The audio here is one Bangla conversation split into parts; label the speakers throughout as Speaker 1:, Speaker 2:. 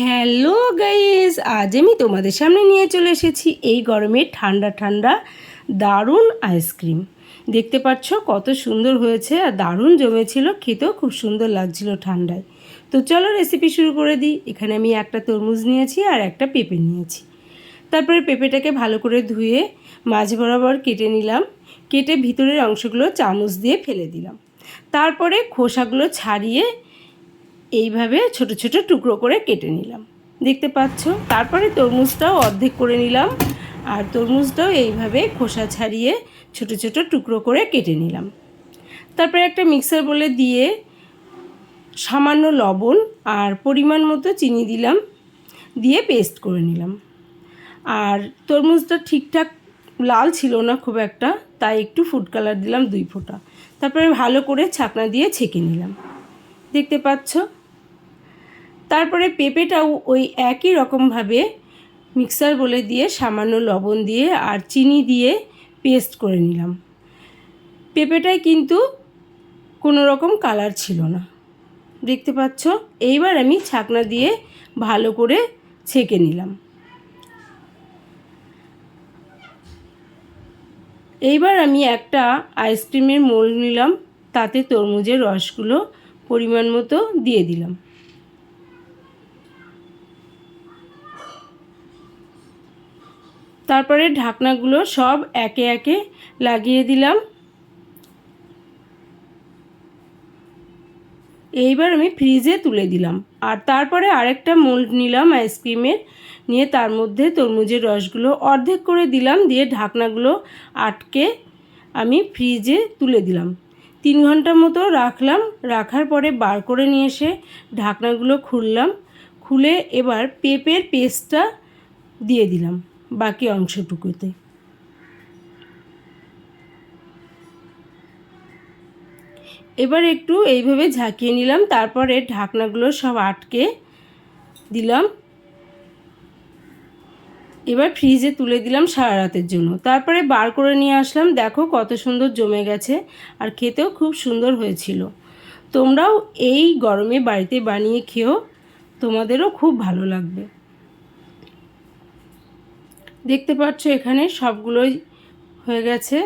Speaker 1: হ্যালো গাইস, আজ আমি তোমাদের সামনে নিয়ে চলে এসেছি এই গরমে ঠান্ডা ঠান্ডা দারুণ আইসক্রিম। দেখতে পাচ্ছ কত সুন্দর হয়েছে আর দারুণ জমেছিল, খেতেও খুব সুন্দর লাগছিল ঠান্ডায়। তো চলো রেসিপি শুরু করে দিই। এখানে আমি একটা তরমুজ নিয়েছি আর একটা পেঁপে নিয়েছি। তারপরে পেঁপেটাকে ভালো করে ধুয়ে মাঝ বরাবর কেটে নিলাম। কেটে ভিতরের অংশগুলো চামচ দিয়ে ফেলে দিলাম। তারপরে খোসাগুলো ছাড়িয়ে এইভাবে ছোট ছোট টুকরো করে কেটে নিলাম। দেখতে পাচ্ছ? তারপরে তরমুজটাও অর্ধেক করে নিলাম আর তরমুজটাও এইভাবে খোসা ছাড়িয়ে ছোট ছোট টুকরো করে কেটে নিলাম। তারপরে একটা মিক্সার বলে দিয়ে সামান্য লবণ আর পরিমাণ মতো চিনি দিলাম, দিয়ে পেস্ট করে নিলাম। আর তরমুজটা ঠিকঠাক লাল ছিল না খুব একটা, তাই একটু ফুড কালার দিলাম দুই ফোঁটা। তারপরে ভালো করে ছাকনা দিয়ে ছেঁকে নিলাম। দেখতে পাচ্ছ? তারপরে পেঁপেটাও ওই একই রকমভাবে মিক্সার বলে দিয়ে সামান্য লবণ দিয়ে আর চিনি দিয়ে পেস্ট করে নিলাম। পেঁপেটায় কিন্তু কোনো রকম কালার ছিল না। দেখতে পাচ্ছ? এইবার আমি ছাকনা দিয়ে ভালো করে ছেঁকে নিলাম। এইবার আমি একটা আইসক্রিমের মোল নিলাম, তাতে তরমুজের রসগুলো পরিমাণ মতো দিয়ে দিলাম। তারপরে ঢাকনাগুলো সব একে একে লাগিয়ে দিলাম। এইবার আমি ফ্রিজে তুলে দিলাম। আর তারপরে আরেকটা মোল্ড নিলাম আইসক্রিমের। নিয়ে তার মধ্যে তরমুজের রসগুলো অর্ধেক করে দিলাম। দিয়ে ঢাকনাগুলো আটকে আমি ফ্রিজে তুলে দিলাম। তিন ঘণ্টা মতো রাখলাম। রাখার পরে বার করে নিয়ে এসে ঢাকনাগুলো খুললাম। খুলে এবার পেঁপের পেস্টটা দিয়ে দিলাম। বাকি অংশটুকুতে। এবার একটু এইভাবে ঝাঁকিয়ে নিলাম, তারপরে ঢাকনাগুলো সব আটকে দিলাম। এবার ফ্রিজে তুলে দিলাম সারা রাতের জন্য। তারপরে বার করে নিয়ে আসলাম, দেখো কত সুন্দর জমে গেছে আর খেতেও খুব সুন্দর হয়েছিল। তোমরাও এই গরমে বাড়িতে বানিয়ে খেও, তোমাদেরও খুব ভালো লাগবে। দেখতে পাচ্ছ এখানে সবগুলোই হয়ে গেছে।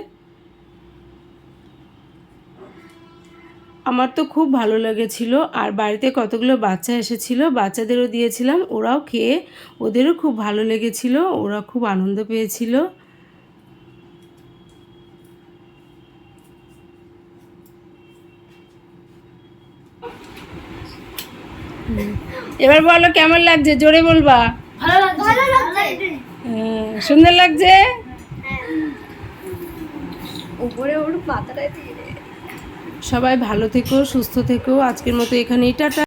Speaker 1: আমার তো খুব ভালো লেগেছিল। আর বাড়িতে কতগুলো বাচ্চা এসেছিল, বাচ্চাদেরও দিয়েছিলাম। ওরাও খেয়ে ওদেরও খুব ভালো লেগেছিল, ওরা খুব আনন্দ পেয়েছিল। এবার বলো কেমন লাগছে? জোরে বলবা।
Speaker 2: ভালো লাগছে।
Speaker 1: সুন্দর লাগছে?
Speaker 2: উপরে ওর
Speaker 1: সবাই ভালো থেকো সুস্থ থেকো। আজকের মতো এখানেই টাটা।